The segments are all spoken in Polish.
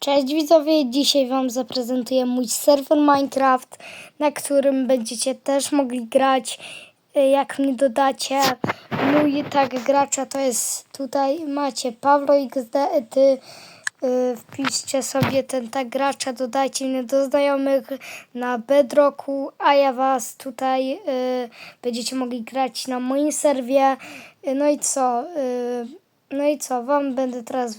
Cześć widzowie, dzisiaj Wam zaprezentuję mój serwer Minecraft, na którym będziecie też mogli grać, y, jak mnie dodacie. Mój tag gracza to jest tutaj, macie Pawlo XD, ty y, wpiszcie sobie ten tag gracza, dodajcie mnie do znajomych na Bedrocku, a ja Was tutaj y, będziecie mogli grać na moim serwie. No i co? No i co? Wam będę teraz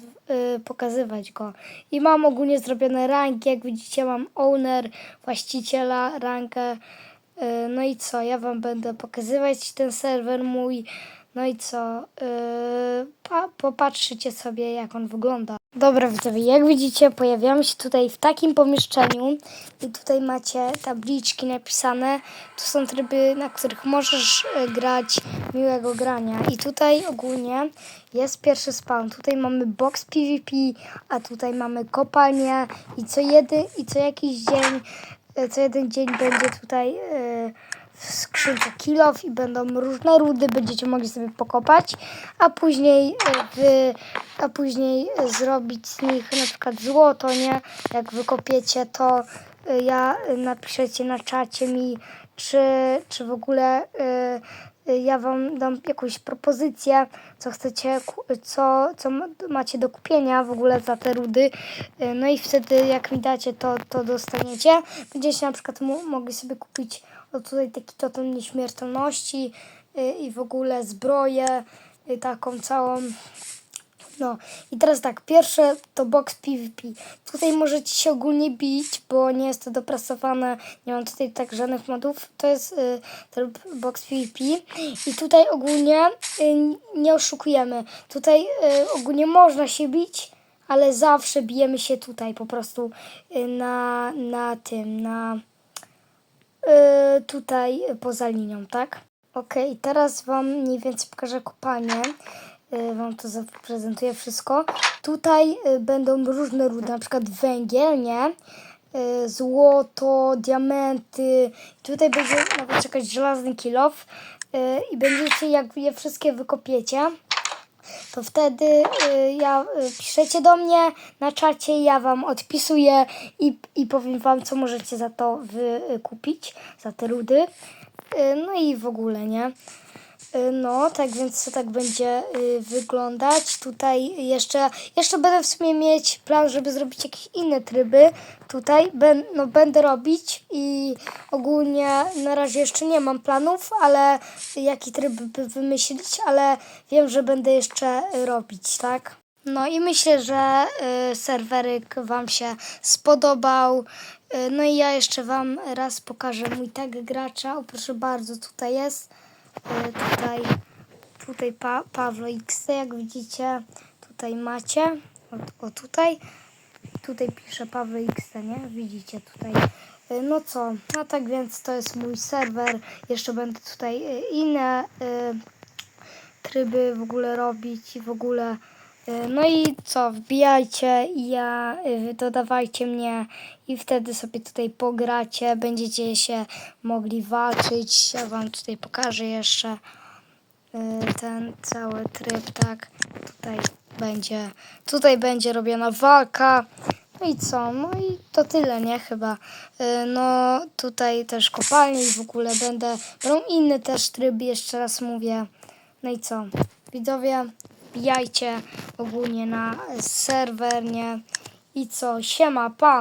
y, pokazywać go. I mam ogólnie zrobione ranki. Jak widzicie, mam owner, właściciela, rankę. Y, no i co? Ja wam będę pokazywać ten serwer mój. No i co? Y, pa, popatrzycie sobie, jak on wygląda. Dobra, widzowie, jak widzicie, pojawiamy się tutaj w takim pomieszczeniu i tutaj macie tabliczki napisane. To są tryby, na których możesz e, grać miłego grania. I tutaj ogólnie jest pierwszy spawn. Tutaj mamy box PvP, a tutaj mamy kopalnię i co jedy, i co jakiś dzień, e, co jeden dzień będzie tutaj e, w skrzynce kilof i będą różne rudy, będziecie mogli sobie pokopać, a później e, a później zrobić z nich na przykład złoto, nie? Jak wykopiecie to ja napiszecie na czacie mi, czy, czy w ogóle ja wam dam jakąś propozycję, co chcecie, co, co ma- macie do kupienia w ogóle za te rudy. E, No i wtedy jak mi dacie, to, to dostaniecie. Będziecie na przykład mo- mogli sobie kupić o tutaj taki totem nieśmiertelności y, i w ogóle zbroję y, taką całą. No i teraz tak, pierwsze to box PvP. Tutaj możecie się ogólnie bić, bo nie jest to dopracowane, nie mam tutaj tak żadnych modów. To jest y, ten box PvP i tutaj ogólnie y, nie oszukujemy. Tutaj y, ogólnie można się bić, ale zawsze bijemy się tutaj po prostu y, na, na tym, na y, tutaj y, poza linią, tak? Okej, teraz Wam mniej więcej pokażę kopalnię. Y, Wam to zaprezentuję wszystko. Tutaj y, będą różne rudy, na przykład węgiel, nie? Y, Złoto, diamenty. Tutaj będzie nawet czekać żelazny kilof. I będziecie, jak je wszystkie wykopiecie, to wtedy ja piszecie do mnie na czacie, ja wam odpisuję i, i powiem wam, co możecie za to wykupić, za te rudy. No i w ogóle, nie? Y, No, tak więc to tak będzie y, wyglądać. Tutaj jeszcze, jeszcze będę w sumie mieć plan, żeby zrobić jakieś inne tryby. Tutaj ben, no, będę robić i ogólnie na razie jeszcze nie mam planów, ale jaki tryb by wymyślić, ale wiem, że będę jeszcze robić, tak? No i myślę, że y, serweryk Wam się spodobał. No i ja jeszcze Wam raz pokażę mój tag gracza. O, proszę bardzo, tutaj jest. Y, tutaj tutaj pa, Pawlo X, jak widzicie. Tutaj macie. O, o tutaj. Tutaj pisze Paweł X, nie? Widzicie tutaj. Y, No co, no tak więc to jest mój serwer. Jeszcze będę tutaj y, inne y, tryby w ogóle robić i w ogóle. Y, No i co, wbijajcie i ja, y, dodawajcie mnie i wtedy sobie tutaj pogracie, będziecie się mogli walczyć. Ja wam tutaj pokażę jeszcze y, ten cały tryb, tak. Tutaj będzie, tutaj będzie robiona walka. No i co? No i to tyle, nie? Chyba. No tutaj też kopalnie i w ogóle będę, będą inne też tryby, jeszcze raz mówię. No i co? Widzowie, wbijajcie ogólnie na serwer, nie? I co? Siema, pa!